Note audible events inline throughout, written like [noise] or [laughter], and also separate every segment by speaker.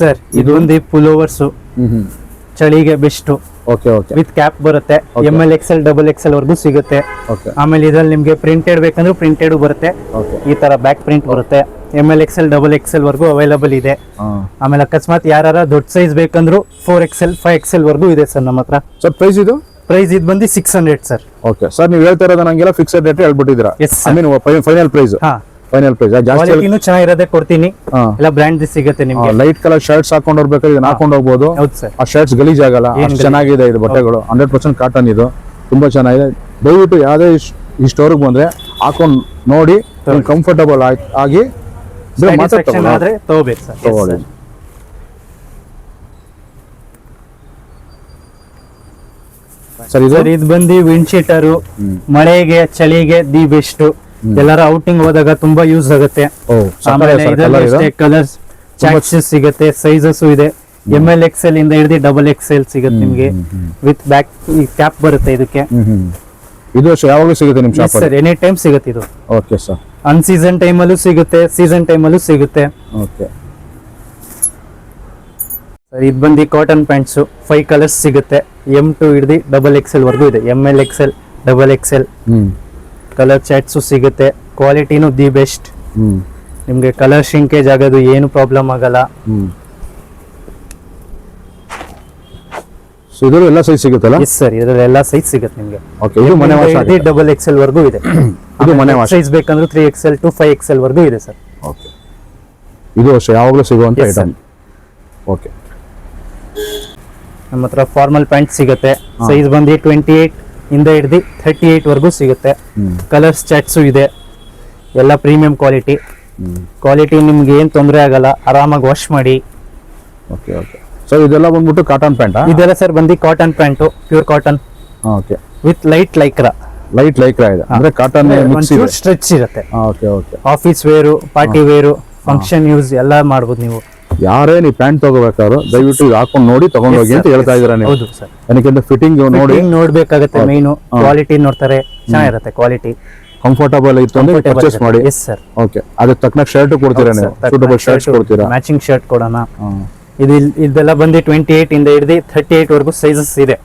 Speaker 1: Sir ಇದೊಂದು
Speaker 2: full overs
Speaker 1: ಚಳಿಗೆ best
Speaker 2: okay okay
Speaker 1: with cap ಬರುತ್ತೆ. M L XL double L ವರ್ಗೂ ಸಿಗುತ್ತೆ.
Speaker 2: Okay
Speaker 1: ಆಮೇಲೆ ಇದ್ರಲ್ಲಿ ನಿಮ್ಗೆ ಪ್ರಿಂಟೆಡ್ ಬೇಕಂದ್ರೆ ಪ್ರಿಂಟೆಡ್ ಬರುತ್ತೆ.
Speaker 2: ಓಕೆ
Speaker 1: ಈ ತರ ಬ್ಯಾಕ್ ಪ್ರಿಂಟ್ ಬರುತ್ತೆ. M L XL double L ವರೆಗೂ ಅವೈಲಬಲ್ ಇದೆ. ಆಮೇಲೆ ಅಕಸ್ಮಾತ್ ಯಾರ ದೊಡ್ಡ size ಬೇಕಂದ್ರೂ four X L five X L ವರ್ಗೂ ಇದೆ ಸರ್ ನಮ್ಮ ಹತ್ರ.
Speaker 2: ಸರ್ ಪ್ರೈಸ್ ಇದು?
Speaker 1: ಪ್ರೈಸ್ ಇದು ಬಂದು six hundred sir.
Speaker 2: Okay sir ನೀವು ಹೇಳ್ತಾ ಇರೋದು ನಂಗೆಲ್ಲ fixed rate ಹೇಳ್ಬಿಟ್ಟಿದ್ದೀರಾ?
Speaker 1: Yes
Speaker 2: I mean final price
Speaker 1: ಹಾ.
Speaker 2: ಫೈನಲ್ ಪ್ರೈಸ್ ಜಾಸ್ತಿ
Speaker 1: ಕ್ವಾಲಿಟಿನೂ ಚೆನ್ನಾಗಿರೋದೇ ಕೊಡ್ತೀನಿ. ಎಲ್ಲ ಬ್ರ್ಯಾಂಡ್ ಸಿಗುತ್ತೆ ನಿಮ್ಗೆ.
Speaker 2: ಲೈಟ್ ಕಲರ್ ಶರ್ಟ್ಸ್ ಹಾಕೊಂಡ್ ಹೋಗ್ಬೇಕಾದ್ರೆ ಇದನ್ನ ಹಾಕೊಂಡು ಹೋಗ್ಬೋದು. ಆ ಶರ್ಟ್ಸ್ ಗಲೀಜ್ ಆಗಲ್ಲ. ಚೆನ್ನಾಗಿದೆ ಇದು ಬಟ್ಟೆಗಳು. ಹಂಡ್ರೆಡ್ ಪರ್ಸೆಂಟ್ ಕಾಟನ್ ಇದು. ತುಂಬಾ ಚೆನ್ನಾಗಿದೆ. ದಯವಿಟ್ಟು ಯಾವುದೇ ಈ ಸ್ಟೋರ್ಗೆ ಬಂದ್ರೆ ಹಾಕೊಂಡು ನೋಡಿ ಕಂಫರ್ಟಬಲ್ ಆಗಿ
Speaker 1: ತಗೋಬೇಕು ಸರ್
Speaker 2: ತಗೊಳ್ಳಿ. ಸರ್ ಇದು?
Speaker 1: ಬಂದು ವಿಂಡ್ ಶೀಟರು. ಮಳೆಗೆ ಚಳಿಗೆ ದಿ ಬೆಸ್ಟ್ ಎಲ್ಲಾರ ಔಟಿಂಗ್ ಹೋದಾಗ ತುಂಬಾ ಯೂಸ್ ಆಗುತ್ತೆ. ಆಮೇಲೆ ಕಲರ್ಸ್ ಚಾಕ್ಸಸ್ ಸಿಗುತ್ತೆ ಸೈಜಸ್ ಇದೆ. ಎಂ ಎಲ್ ಎಕ್ಸೆಲ್ ಇಂದ ಹಿಡಿದು ಡಬಲ್ ಎಕ್ಸೆಲ್ ಸಿಗುತ್ತೆ ನಿಮ್ಗೆ. ವಿತ್ ಬ್ಯಾಕ್ ಕ್ಯಾಪ್ ಬರುತ್ತೆ ಇದಕ್ಕೆ.
Speaker 2: ಇದು ಯಾವಾಗಲೂ ಸಿಗುತ್ತೆ ನಿಮ್ಮ ಶಾಪ್
Speaker 1: ಸರ್ ಎನಿ ಟೈಮ್ ಸಿಗುತ್ತೆ ಇದು.
Speaker 2: ಓಕೆ ಸರ್
Speaker 1: ಅನ್ ಸೀಸನ್ ಟೈಮಲ್ಲೂ ಸಿಗುತ್ತೆ ಸೀಸನ್ ಟೈಮಲ್ಲೂ ಸಿಗುತ್ತೆ.
Speaker 2: ಓಕೆ
Speaker 1: ಸರ್ ಇದು ಬಂದು ಕಾಟನ್ ಪ್ಯಾಂಟ್ಸ್ ಫೈವ್ ಕಲರ್ಸ್ ಸಿಗುತ್ತೆ. ಎಂ ಟು ಹಿಡಿದು ಡಬಲ್ ಎಕ್ಸೆಲ್ ವರ್ಗೂ ಇದೆ. M L XL double XL
Speaker 2: hmm.
Speaker 1: Colour charts ಸಿಗುತ್ತೆ. ಕ್ವಾಲಿಟಿನೂ ದಿ ಬೆಸ್ಟ್ ನಿಮಗೆ ಕಲರ್ ಶಿಂಕೇಜ್ ಆಗೋದು ಏನು ಪ್ರಾಬ್ಲಮ್ ಆಗಲ್ಲ.
Speaker 2: ಸೊ ಇದರಲ್ಲೂ ಎಲ್ಲ ಸೈಜ್ ಸಿಗುತ್ತಲ್ಲ?
Speaker 1: ಎಸ್ ಸರ್ ಇದರಲ್ಲಿ ಎಲ್ಲ ಸೈಜ್ ಸಿಗುತ್ತೆ ನಿಮಗೆ.
Speaker 2: ಓಕೆ ಇದು ಮನೆ ವಾಶ್ ಆಗಿದೆ.
Speaker 1: ಡಬಲ್ ಎಕ್ಸೆಲ್ ವರೆಗೂ ಇದೆ. [clears throat]
Speaker 2: ಇದು ಮನೆ ವಾಶ್
Speaker 1: ಸೈಜ್ ಬೇಕಂದ್ರೆ three XL to five XL ವರ್ಗೂ ಇದೆ ಸರ್
Speaker 2: ಓಕೆ ಇದು ಅಷ್ಟೇ ಯಾವಾಗಲೂ ಸಿಗುವಂತ ಐಟಮ್ ಓಕೆ
Speaker 1: ನಮ್ಮತ್ರ ಫಾರ್ಮಲ್ ಪ್ಯಾಂಟ್ ಸಿಗುತ್ತೆ. ಸೈಜ್ ಬಂದು ಟ್ವೆಂಟಿ ಏಟ್ ಇಂದ ಹಿಡ್ದು ಥರ್ಟಿ ಏಟ್ ವರ್ಗೂ ಸಿಗುತ್ತೆ. ಕಲರ್ಸ್ ಚಟ್ಸು ಇದೆ. ಎಲ್ಲ ಪ್ರೀಮಿಯಂ ಕ್ವಾಲಿಟಿ ಕ್ವಾಲಿಟಿ ನಿಮ್ಗೆ ಏನು ತೊಂದರೆ ಆಗಲ್ಲ. ಆರಾಮಾಗಿ ವಾಶ್ ಮಾಡಿ.
Speaker 2: ಓಕೆ ಓಕೆ ಸೊ ಇದೆಲ್ಲ ಬಂದ್ಬಿಟ್ಟು ಕಾಟನ್ ಪ್ಯಾಂಟ್
Speaker 1: ಇದೆಲ್ಲ ಸರ್ ಬಂದು cotton pant pure cotton
Speaker 2: okay
Speaker 1: with light Lycra
Speaker 2: light Lycra ಇದೆ. ಅಂದ್ರೆ ಕಾಟನ್
Speaker 1: ಒಂಚೂರು ಸ್ಟ್ರೆಚ್ ಇರುತ್ತೆ.
Speaker 2: Okay okay
Speaker 1: office wear party wear function use ಎಲ್ಲ ಮಾಡ್ಬೋದು ನೀವು.
Speaker 2: ಯಾರೇ ನೀವು ಪ್ಯಾಂಟ್ ತಗೋಬೇಕಾದ್ರು ದಯವಿಟ್ಟು ಇದು ಹಾಕೊಂಡು ನೋಡಿ ತಗೊಂಡು ಹೋಗಿ ಅಂತ ಹೇಳ್ತಾ ಇದ್ರೆ ನೀವು.
Speaker 1: ಹೌದು ಸರ್.
Speaker 2: ಏನಕ್ಕೆ ಫಿಟ್ಟಿಂಗ್ ನೋಡಿ.
Speaker 1: ನೋಡ್ಬೇಕಾಗತ್ತೆ ಮೈನು ಕ್ವಾಲಿಟಿ ನೋಡ್ತಾರೆ ಚೆನ್ನಾಗಿರುತ್ತೆ ಕ್ವಾಲಿಟಿ
Speaker 2: ಕಂಫರ್ಟಬಲ್ ಇತ್ತು ಅಂದ್ರೆ ಪರ್ಚೇಸ್ ಮಾಡಿ.
Speaker 1: ಎಸ್ ಸರ್
Speaker 2: ಓಕೆ ಅದಕ್ಕೆ ತಕ್ಕನ ಶರ್ಟ್ ಕೊಡ್ತೀರಾ ಶರ್ಟ್ ಸೂಟಬಲ್ ಕೊಡ್ತೀರಾ?
Speaker 1: ಮ್ಯಾಚಿಂಗ್ ಶರ್ಟ್ ಕೊಡೋಣ. ಇದು ಇದೆಲ್ಲ ಬಂದು ಟ್ವೆಂಟಿ ಏಟ್ ಇಂದ ಹಿಡಿದು ಥರ್ಟಿ ಏಟ್ ವರೆಗೂ ಸೈಜಸ್ ಇದೆ.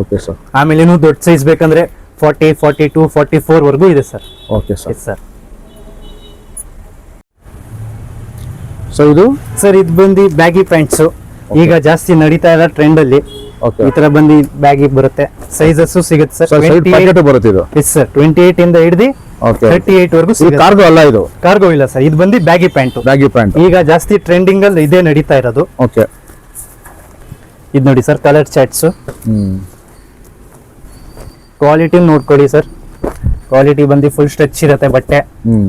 Speaker 2: ಓಕೆ ಸರ್
Speaker 1: ಆಮೇಲೆ ದೊಡ್ಡ ಸೈಜ್ ಬೇಕಂದ್ರೆ forty forty two forty four ವರೆಗೂ ಇದೆ sir
Speaker 2: okay sir
Speaker 1: sir
Speaker 2: so ಇದು
Speaker 1: ಸರ್ ಇದು ಬಂದು ಬ್ಯಾಗಿ ಪ್ಯಾಂಟ್ಸ್. ಈಗ ಜಾಸ್ತಿ ನಡೀತಾ ಇರೋ ಟ್ರೆಂಡ್ ಅಲ್ಲಿ.
Speaker 2: ಓಕೆ
Speaker 1: ಈ ತರ ಬಂದು ಬ್ಯಾಗಿ ಬರುತ್ತೆ. ಸೈಜಸ್ ಸಿಗುತ್ತೆ ಸರ್
Speaker 2: ಬರುತ್ತೆ ಇದು?
Speaker 1: ಎಸ್ ಸರ್ ಟ್ವೆಂಟಿ ಏಟ್ ಇಂದ ಹಿಡಿದು ತರ್ಟಿ ಏಟ್ ವರ್ಗೂ ಸಿಗುತ್ತೆ.
Speaker 2: ಕಾರ್ಗೋ ಅಲ್ಲ ಇದು?
Speaker 1: ಕಾರ್ಗೋ ಇಲ್ಲ ಸರ್ ಇದು ಬಂದು ಬ್ಯಾಗಿ ಪ್ಯಾಂಟ್.
Speaker 2: Baggy pant.
Speaker 1: ಈಗ ಜಾಸ್ತಿ ಟ್ರೆಂಡಿಂಗ್ ಅಲ್ಲಿ ಇದೇ ನಡೀತಾ ಇರೋದು.
Speaker 2: ಓಕೆ
Speaker 1: ಇದು ನೋಡಿ ಸರ್ ಕಲರ್ ಚಾಟ್ಸ್ ಕ್ವಾಲಿಟಿ ನೋಡ್ಕೊಳ್ಳಿ ಸರ್ ಕ್ವಾಲಿಟಿ ಬಂದು ಫುಲ್ ಸ್ಟ್ರೆಚ್ ಇರುತ್ತೆ ಬಟ್ಟೆ.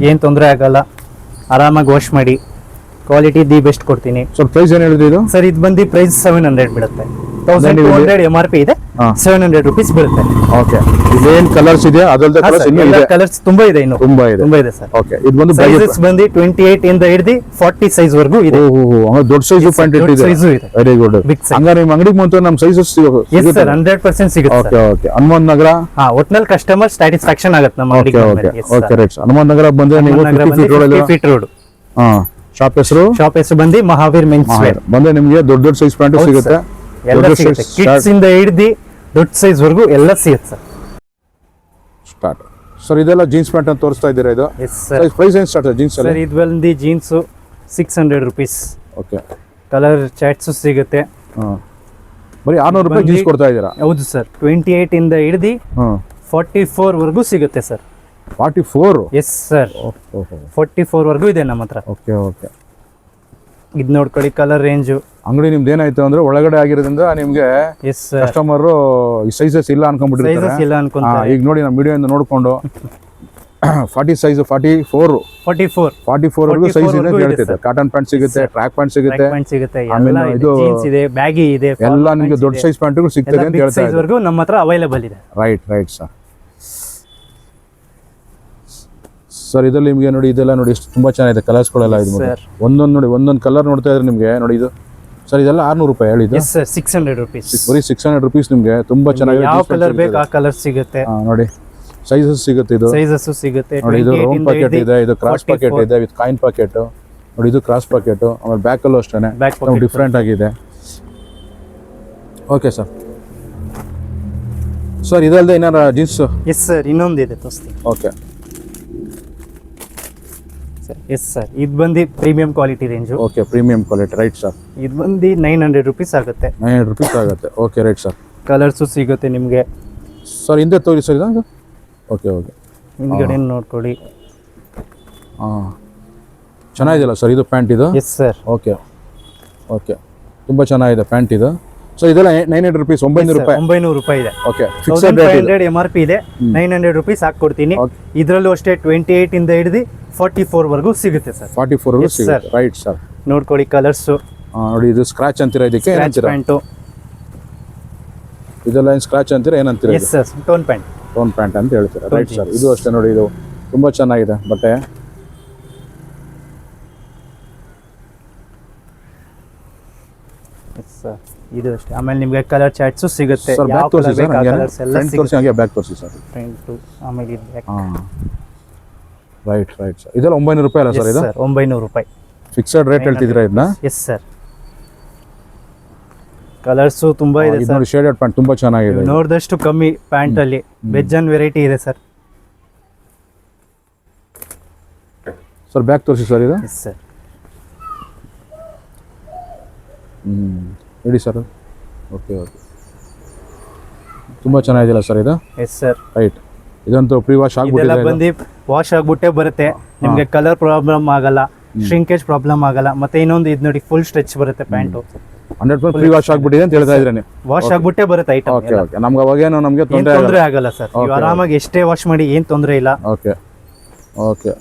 Speaker 1: ಏನ್ ತೊಂದರೆ ಆಗಲ್ಲ. ಆರಾಮಾಗಿ ವಾಶ್ ಮಾಡಿ. ಕ್ವಾಲಿಟಿ ದಿ ಬೆಸ್ಟ್ ಕೊಡ್ತೀನಿ.
Speaker 2: ಸೊ ಪ್ರೈಸ್ ಏನ್ ಹೇಳಿದ್ರಿ ಇದು?
Speaker 1: ಸರ್ ಇದು ಬಂದು ಪ್ರೈಸ್ ಸೆವೆನ್ ಹಂಡ್ರೆಡ್ ಬೀಳುತ್ತೆ thousand two hundred M R P ಇದೆ. ಸೆವೆನ್ ಹಂಡ್ರೆಡ್ ರುಪೀಸ್ ಬೀಳುತ್ತೆ
Speaker 2: ಓಕೆ ಇದೇನ್ ಕಲರ್ಸ್ ಇದೆ ಅದಲ್ಲದೆ ಕಲರ್ಸ್ ಇನ್ನೂ ಇದೆ.
Speaker 1: ಕಲರ್ಸ್ ತುಂಬಾ ಇದೆ ಇನ್ನು.
Speaker 2: ತುಂಬಾ ಇದೆ.
Speaker 1: ತುಂಬಾ ಇದೆ ಸರ್
Speaker 2: ಓಕೆ ಇದು ಬಂದು
Speaker 1: ಸೈಜಸ್ ಬಂದು ಟ್ವೆಂಟಿ ಏಟ್ ಇಂದ ಹಿಡಿದು ಫಾರ್ಟಿ ಸೈಜ್ ವರೆಗೂ ಇದೆ. ಓಹೋ.
Speaker 2: ದೊಡ್ಡ ಸೈಜ್ ಪ್ಯಾಂಟ್
Speaker 1: ದೊಡ್ಡ ಸೈಜ್ ಇದೆ.
Speaker 2: Very good. ಹಂಗಾರೆ ನಿಮ್ಮ ಅಂಗಡಿಗೆ ಬಂತು ನಮ್ಮ sizes
Speaker 1: yes sir hundred percent ಸಿಗುತ್ತೆ.
Speaker 2: Okay okay Hanumantha Nagar?
Speaker 1: ಹಾ ಒಟ್ನಲ್ಲಿ ಕಸ್ಟಮರ್ ಸ್ಯಾಟಿಸ್ಫ್ಯಾಕ್ಷನ್ ಆಗುತ್ತೆ ನಮ್ಮ
Speaker 2: okay okay okay right Hanumantha Nagar ಬಂದ್ರೆ ನೀವು fifty feet road
Speaker 1: feet road
Speaker 2: ಹಾ. ಶಾಪ್ ಹೆಸರು?
Speaker 1: ಶಾಪ್ ಹೆಸರು ಬಂದು ಮಹಾವೀರ್ ಮೆನ್ಸ್ ವೇರ್
Speaker 2: ಬಂದ್ರೆ ನಿಮಗೆ ದೊಡ್ಡ ದೊಡ್ಡ ಸೈಜ್ ಪ್ಯಾಂಟ್ ಸಿಗುತ್ತೆ.
Speaker 1: ಎಲ್ಲ ಸಿಗುತ್ತೆ. ಕಿಡ್ಸ್ ಇಂದ ಹಿಡ್ದು ದೊಡ್ಡ ಸೈಜ್ ವರೆಗೂ ಎಲ್ಲ ಸಿಗುತ್ತೆ ಸರ್.
Speaker 2: ಸ್ಟಾರ್ಟ್ ಸರ್ ಇದೆಲ್ಲ ಜೀನ್ಸ್ ಪ್ಯಾಂಟ್ ಅಂತ ತೋರಿಸ್ತಾ ಇದ್ದೀರಾ ಇದು?
Speaker 1: ಸರ್
Speaker 2: ಪ್ರೈಸ್ ಏನು ಸ್ಟಾರ್ಟ್ ಜೀನ್ಸ್
Speaker 1: ಸರ್ ಇದು ಬಂದು jeans six hundred rupees
Speaker 2: okay
Speaker 1: colour charts ಸಿಗುತ್ತೆ.
Speaker 2: ಬರೀ ಆರ್ನೂರು ರೂಪಾಯಿ ಜೀನ್ಸ್ ಕೊಡ್ತಾ ಇದ್ದೀರಾ?
Speaker 1: ಹೌದು ಸರ್. ಟ್ವೆಂಟಿ ಏಟ್ ಇಂದ ಹಿಡ್ದು ಫಾರ್ಟಿ ಫೋರ್ ವರ್ಗೂ ಸಿಗುತ್ತೆ sir.
Speaker 2: Forty four?
Speaker 1: Yes sir forty four ವರ್ಗೂ ಇದೆ ನಮ್ಮ ಹತ್ರ.
Speaker 2: Okay okay.
Speaker 1: ಇದು ನೋಡ್ಕೊಳ್ಳಿ ಕಲರ್ ರೇಂಜು
Speaker 2: ಅಂಗಡಿ ನಿಮ್ದು ಏನಾಯ್ತು ಅಂದ್ರೆ ಒಳಗಡೆ ಆಗಿರೋದ್ರಿಂದ ನಿಮ್ಗೆ
Speaker 1: ಎಸ್
Speaker 2: ಕಸ್ಟಮರ್ ಈ ಸೈಜಸ್ ಇಲ್ಲ ಅನ್ಕೊಂಡ್ಬಿಟ್ಟಿರ್ತಾರೆ.
Speaker 1: ಇಲ್ಲ
Speaker 2: ಹಾ, ಈಗ ನೋಡಿ ನಮ್ಮ ವಿಡಿಯೋಯಿಂದ ನೋಡ್ಕೊಂಡು. [laughs] Forty size forty four.
Speaker 1: Forty four.
Speaker 2: Forty four ವರ್ಗೂ
Speaker 1: 44
Speaker 2: size ಇದೆ ಕಾಟನ್ ಪ್ಯಾಂಟ್ ಸಿಗುತ್ತೆ ಟ್ರ್ಯಾಕ್ ಪ್ಯಾಂಟ್ ಸಿಗುತ್ತೆ.
Speaker 1: ಸಿಗುತ್ತೆ.
Speaker 2: ಆಮೇಲೆ
Speaker 1: ಎಲ್ಲ
Speaker 2: ಇದು-
Speaker 1: ಜೀನ್ಸ್ ಇದೆ ಬ್ಯಾಗಿ ಇದೆ
Speaker 2: ಎಲ್ಲ ನಿಮಗೆ ದೊಡ್ಡ ಸೈಜ್ ಪ್ಯಾಂಟ್ಗಳು ಸಿಗ್ತದೆ ಅಂತ ಹೇಳ್ತಾ ಇದ್ದಾರೆ.
Speaker 1: ವರ್ಗೂ ನಮ್ಮ ಹತ್ರ ಅವೈಲೇಬಲ್ ಇದೆ.
Speaker 2: ರೈಟ್ ರೈಟ್ ಸರ್ ಸರ್ ಇದರಲ್ಲಿ ನಿಮಗೆ ನೋಡಿ ಇದೆಲ್ಲ ನೋಡಿ ಎಷ್ಟು ತುಂಬಾ ಚೆನ್ನಾಗಿದೆ ಕಲರ್ಸ್ಗಳೆಲ್ಲ ಇದು. ಒಂದೊಂದು ನೋಡಿ ಒಂದೊಂದು ಕಲರ್ ನೋಡ್ತಾ ಇದ್ರೆ ನಿಮಗೆ ನೋಡಿ ಇದು. ಸರ್ ಇದೆಲ್ಲ ಆರ್ನೂರು ರೂಪಾಯಿ ಹೇಳಿದ್ದು?
Speaker 1: Yes sir six hundred rupees
Speaker 2: ಬರೀ ಸಿಕ್ಸ್ ಹಂಡ್ರೆಡ್ ರುಪೀಸ್ ನಿಮಗೆ. ತುಂಬಾ ಚೆನ್ನಾಗಿದೆ
Speaker 1: ಯಾವ ಕಲರ್ ಬೇಕು ಆ ಕಲರ್ ಸಿಗುತ್ತೆ.
Speaker 2: ನೋಡಿ. ಸೈಜಸ್ ಸಿಗುತ್ತೆ ಇದು.
Speaker 1: ಸೈಜಸ್ ಸಿಗುತ್ತೆ.
Speaker 2: ನೋಡಿ ಇದು
Speaker 1: 28
Speaker 2: ರೌಂಡ್
Speaker 1: ಪ್ಯಾಕೆಟ್
Speaker 2: ಇದೆ ಇದು ಕ್ರಾಸ್ ಪ್ಯಾಕೆಟ್ ಇದೆ ವಿತ್ ಕಾಯಿನ್ ಪ್ಯಾಕೆಟ್ ನೋಡಿ ಇದು ಕ್ರಾಸ್ ಪ್ಯಾಕೆಟ್ ಆಮೇಲೆ ಬ್ಯಾಕಲ್ಲೂ ಅಷ್ಟೇ ಡಿಫ್ರೆಂಟ್ ಆಗಿದೆ. ಓಕೆ ಸರ್ ಸರ್ ಇದಲ್ಲದೆ ಏನಾರ ಜೀನ್ಸ್
Speaker 1: ಎಸ್ ಸರ್ ಇನ್ನೊಂದಿದೆ ತೋರಿಸ್ತೀನಿ.
Speaker 2: ಓಕೆ
Speaker 1: ಸರ್ ಎಸ್ ಸರ್ ಇದು ಬಂದು premium quality range
Speaker 2: okay premium quality right sir
Speaker 1: ಇದು ಬಂದು ನೈನ್ ಹಂಡ್ರೆಡ್ ರುಪೀಸ್ ಆಗುತ್ತೆ.
Speaker 2: ನೈನ್ ಹಂಡ್ರೆಡ್ ರುಪೀಸ್ ಆಗುತ್ತೆ. ಓಕೆ ರೈಟ್ ಸರ್
Speaker 1: ಕಲರ್ಸು ಸಿಗುತ್ತೆ ನಿಮಗೆ.
Speaker 2: ಸರ್ ಹಿಂದೆ ತೋರಿ ಸರ್ ಇದು ಓಕೆ ಓಕೆ
Speaker 1: ಹಿಂದ್ಗಡೆ ನೋಡ್ಕೊಳ್ಳಿ.
Speaker 2: ಹಾಂ. ಚೆನ್ನಾಗಿದೆಯಲ್ಲ ಸರ್ ಇದು ಪ್ಯಾಂಟ್ ಇದು?
Speaker 1: ಎಸ್ ಸರ್
Speaker 2: ಓಕೆ ಓಕೆ ತುಂಬ ಚೆನ್ನಾಗಿದೆ ಪ್ಯಾಂಟ್ ಇದು. ಸೊ ಇದೆಲ್ಲ ನೈನ್ ಹಂಡ್ರೆಡ್ ರುಪೀಸ್ ಒಂಬೈನೂರು ರೂಪಾಯಿ.
Speaker 1: ಒಂಬೈನೂರು ರೂಪಾಯಿ ಇದೆ.
Speaker 2: Okay
Speaker 1: five hundred M R P ಇದೆ. ನೈನ್ ಹಂಡ್ರೆಡ್ ರುಪೀಸ್ ಹಾಕ್ಕೊಡ್ತೀನಿ.
Speaker 2: Okay.
Speaker 1: ಇದರಲ್ಲೂ ಅಷ್ಟೇ ಟ್ವೆಂಟಿ ಏಟ್ ಇಂದ ಹಿಡಿದು ಫಾರ್ಟಿ ಫೋರ್ ವರೆಗೂ ಸಿಗುತ್ತೆ ಸರ್
Speaker 2: ಫಾರ್ಟಿ ಫೋರ್
Speaker 1: ಸರ್
Speaker 2: ಸಿಗುತ್ತೆ. ರೈಟ್ ಸರ್
Speaker 1: ನೋಡ್ಕೊಳ್ಳಿ ಕಲರ್ಸು
Speaker 2: ನೋಡಿ ಇದು ಸ್ಕ್ರಾಚ್ ಅಂತೀರ ಇದಕ್ಕೆ?
Speaker 1: ಪ್ಯಾಂಟು
Speaker 2: ಇದೆಲ್ಲ ಏನು ಸ್ಕ್ರಾಚ್ ಅಂತೀರ? ಏನಂತೀರ
Speaker 1: yes sir tone pant
Speaker 2: tone pant ಅಂತ ಹೇಳ್ತೀರಾ? ರೈಟ್ ಸರ್ ಇದು ಅಷ್ಟೇ ನೋಡಿ ಇದು ತುಂಬ ಚೆನ್ನಾಗಿದೆ ಬಟ್ಟೆ.
Speaker 1: ಸರ್ ಇದು ಅಷ್ಟೇ. ಆಮೇಲೆ ನಿಮಗೆ ಕಲರ್ ಚಾಟ್ಸು ಸಿಗುತ್ತೆ.
Speaker 2: ಸರ್
Speaker 1: ಯಾವ
Speaker 2: ಬ್ಯಾಕ್ ತೋರಿಸಿ ಸರ್
Speaker 1: ಬೇಕು ಆ ಎಲ್ಲ
Speaker 2: ಫ್ರಂಟ್ ತೋರಿಸಿ ಹಂಗೆ ಬ್ಯಾಕ್ ತೋರಿಸಿ ಸರ್
Speaker 1: ಫ್ರಂಟು ಆಮೇಲೆ ಇದು back.
Speaker 2: ಹಾಂ. ರೈಟ್ ರೈಟ್ ಸರ್ ಇದೆಲ್ಲ ಒಂಬೈನೂರು ರೂಪಾಯಿ ಅಲ್ಲ
Speaker 1: Yes,
Speaker 2: ಸರ್ ಇದು?
Speaker 1: sir, ಒಂಬೈನೂರು ರೂಪಾಯಿ.
Speaker 2: ಫಿಕ್ಸೆಡ್ ರೇಟ್ ಹೇಳ್ತಿದ್ದೀರಾ ಇದನ್ನ?
Speaker 1: ಎಸ್ ಸರ್ ಕಲರ್ಸು ತುಂಬಾ ಇದೆ
Speaker 2: ಇದು
Speaker 1: ಸರ್
Speaker 2: ನೋಡಿ ಶೇಡೆಡ್ ಪ್ಯಾಂಟ್ ತುಂಬಾ ಚೆನ್ನಾಗಿದೆ ಇದು.
Speaker 1: ನೋಡಿದಷ್ಟು ಕಮ್ಮಿ ಪ್ಯಾಂಟ್ ಅಲ್ಲಿ. ಬೆಜ್ಜನ್ ವೆರೈಟಿ ಇದೆ ಸರ್
Speaker 2: ಸರ್ ಬ್ಯಾಕ್ ತೋರಿಸಿ ಸರ್ ಇದು?
Speaker 1: ಎಸ್ ಸರ್
Speaker 2: ಹ್ಞೂ ಹೇಳಿ ಸರ್ ಓಕೆ ಓಕೆ ತುಂಬ ಚೆನ್ನಾಗಿದೆಯಲ್ಲ ಸರ್ ಇದು?
Speaker 1: ಎಸ್ ಸರ್
Speaker 2: ರೈಟ್ ಇದಂತೂ ಪ್ರೀ ವಾಶ್
Speaker 1: ಇದೆಲ್ಲ
Speaker 2: ಬಂದಿ
Speaker 1: ಬಂದು ವಾಶ್ ಆಗ್ಬಿಟ್ಟೆ ಬರುತ್ತೆ. ನಿಮಗೆ ಕಲರ್ ಪ್ರಾಬ್ಲಮ್ ಆಗಲ್ಲ ಶ್ರಿಂಕೇಜ್ ಪ್ರಾಬ್ಲಮ್ ಆಗಲ್ಲ ಮತ್ತೆ ಇನ್ನೊಂದು ಇದು ನೋಡಿ ಫುಲ್ ಸ್ಟ್ರೆಚ್ ಬರುತ್ತೆ pant
Speaker 2: hundred percent pre wash ಆಗಿಬಿಟ್ಟಿದೆ ಅಂತ ಹೇಳ್ತಾ ಇದ್ರೆ ನೀವು
Speaker 1: ವಾಶ್ ಆಗ್ಬಿಟ್ಟೆ ಬರುತ್ತೆ ಐಟಮ್
Speaker 2: ಓಕೆ ಓಕೆ ನಮ್ಗೆ ಅವಾಗೇನು ನಮಗೆ
Speaker 1: ಏನ್
Speaker 2: ತೊಂದರೆ
Speaker 1: ತೊಂದರೆ
Speaker 2: ಆಗಲ್ಲ.
Speaker 1: ಆಗಲ್ಲ ಸರ್ ನೀವು ಆರಾಮಾಗಿ ಎಷ್ಟೇ ವಾಶ್ ಮಾಡಿ ಏನ್ ತೊಂದರೆ ಇಲ್ಲ.
Speaker 2: ಓಕೆ ಓಕೆ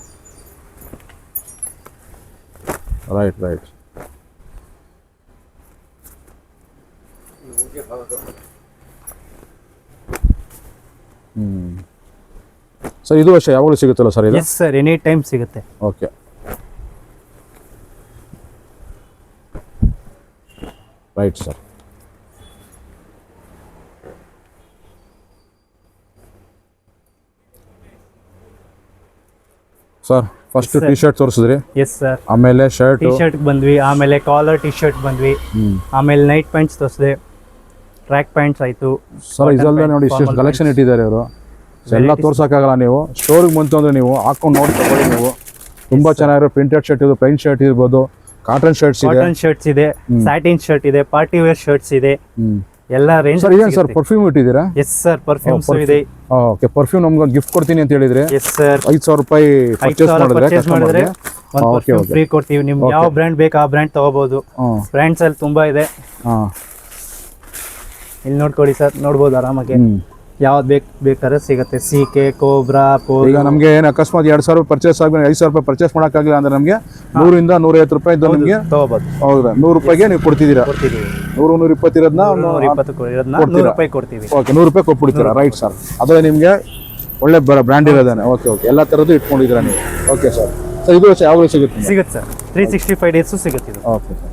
Speaker 2: ರೈಟ್ ರೈಟ್ ಹ್ಞೂ ಸರ್ ಇದು ವರ್ಷ ಯಾವಾಗಲೂ ಸಿಗುತ್ತಲ್ಲ ಸರ್ ಇದು?
Speaker 1: ಎಸ್ ಸರ್ ಎನಿ ಟೈಮ್ ಸಿಗುತ್ತೆ.
Speaker 2: Okay right sir sir first. T shirt ತೋರಿಸಿದ್ರಿ?
Speaker 1: Yes sir
Speaker 2: ಆಮೇಲೆ ಶರ್ಟ್
Speaker 1: ಟಿ ಶರ್ಟ್ ಬಂದ್ವಿ ಆಮೇಲೆ ಕಾಲರ್ ಟಿ ಶರ್ಟ್ ಬಂದ್ವಿ.
Speaker 2: ಹ್ಮ್.
Speaker 1: ಆಮೇಲೆ ನೈಟ್ ಪ್ಯಾಂಟ್ಸ್ ತೋರಿಸಿದೆ. ಟ್ರ್ಯಾಕ್ ಪ್ಯಾಂಟ್ಸ್ ಆಯಿತು
Speaker 2: ಸರ್
Speaker 1: ಇದೆಲ್ಲ
Speaker 2: ನೋಡಿ ಇಷ್ಟು ಕಲೆಕ್ಷನ್ ಇಟ್ಟಿದ್ದಾರೆ ಅವರು ಎಲ್ಲ ತೋರ್ಸೋಕ್ಕಾಗಲ್ಲ ನೀವು. ಸ್ಟೋರಿಗೆ ಬಂತು ಅಂದ್ರೆ ನೀವು ಹಾಕೊಂಡು ನೋಡಿ ತಗೊಳ್ಳಿ ನೀವು. ತುಂಬಾ ಚೆನ್ನಾಗಿರೋ ಪ್ರಿಂಟೆಡ್ ಶರ್ಟ್ ಇದು ಪ್ಲೈನ್ ಶರ್ಟ್ ಇರ್ಬೋದು. ಕಾಟನ್ ಶರ್ಟ್ಸ್ ಇದೆ.
Speaker 1: ಕಾಟನ್ ಶರ್ಟ್ಸ್ ಇದೆ ಸ್ಯಾಟಿನ್ ಶರ್ಟ್ ಇದೆ ಪಾರ್ಟಿ ವೇರ್ ಶರ್ಟ್ಸ್ ಇದೆ. ಎಲ್ಲ ರೇಂಜ್
Speaker 2: ಸರ್ ಏನು ಸರ್ ಪರ್ಫ್ಯೂಮ್ ಇಟ್ಟಿದ್ದೀರಾ?
Speaker 1: ಎಸ್ ಸರ್ ಪರ್ಫ್ಯೂಮ್ಸ್ ಇದೆ.
Speaker 2: ಓಕೆ ಪರ್ಫ್ಯೂಮ್ ನಮ್ಗೆ ಒಂದು ಗಿಫ್ಟ್ ಕೊಡ್ತೀನಿ ಅಂತ ಹೇಳಿದ್ರೆ
Speaker 1: ಎಸ್ ಸರ್
Speaker 2: ಐದು ಸಾವಿರ ರೂಪಾಯಿ ಪರ್ಚೇಸ್ ಮಾಡಿದ್ರೆ
Speaker 1: ಫ್ರೀ ಕೊಡ್ತೀವಿ. ನಿಮ್ಗೆ ಯಾವ ಬ್ರ್ಯಾಂಡ್ ಬೇಕು ಆ ಬ್ರ್ಯಾಂಡ್ ತಗೋಬಹುದು
Speaker 2: ಬ್ರ್ಯಾಂಡ್ಸಲ್ಲಿ
Speaker 1: ಬ್ರ್ಯಾಂಡ್ಸ್ ಅಲ್ಲಿ ತುಂಬಾ ಇದೆ.
Speaker 2: ಹಾಂ
Speaker 1: ಇಲ್ಲಿ ನೋಡ್ಕೊಡಿ ಸರ್ ನೋಡ್ಬೋದು ಆರಾಮಾಗಿ. ಯಾವ್ದು ಬೇಕು ಬೇಕಾದ್ರೆ ಸಿಗುತ್ತೆ. C K Cobra.
Speaker 2: ಈಗ ನಮಗೆ ಏನು ಅಕಸ್ಮಾತ್ ಎರಡು ಸಾವಿರ ಪರ್ಚೇಸ್ ಆಗಿ ಐದು ಸಾವಿರ ರೂಪಾಯಿ ಪರ್ಚೇಸ್ ಮಾಡೋಕ್ಕಾಗಿಲ್ಲ ಅಂದ್ರೆ ನಮಗೆ ನೂರಿಂದ ನೂರೈವತ್ತು ರೂಪಾಯಿ ಇದು ನಿಮಗೆ
Speaker 1: ತಗೋಬಹುದು
Speaker 2: ಹೌದಾ? ನೂರು ರೂಪಾಯಿಗೆ ನೀವು ಕೊಡ್ತಿದ್ದೀರಾ?
Speaker 1: ಕೊಡ್ತೀವಿ.
Speaker 2: ನೂರು ನೂರ ಇಪ್ಪತ್ತಿರೋದನ್ನ
Speaker 1: ನೂರ ಇಪ್ಪತ್ತು ನೂರು? ರೂಪಾಯಿ ಕೊಡ್ತೀವಿ.
Speaker 2: ಓಕೆ ನೂರು ರೂಪಾಯಿ ಕೊಟ್ಬಿಡ್ತೀರಾ? ರೈಟ್ ಸರ್ ಅದೇ ನಿಮಗೆ ಒಳ್ಳೆ ಬ್ರ್ಯಾಂಡ್ ಇರೋದಾನೆ. ಓಕೆ ಓಕೆ ಎಲ್ಲ ಥರದ್ದು ಇಟ್ಕೊಂಡಿದ್ದೀರಾ ನೀವು? ಓಕೆ ಸರ್ ಸರ್ ಇದು ಯಾವಾಗಲೂ ಸಿಗುತ್ತೆ
Speaker 1: ಸಿಗುತ್ತೆ sir three sixty five days ಸಿಗುತ್ತೆ
Speaker 2: ಓಕೆ ಸರ್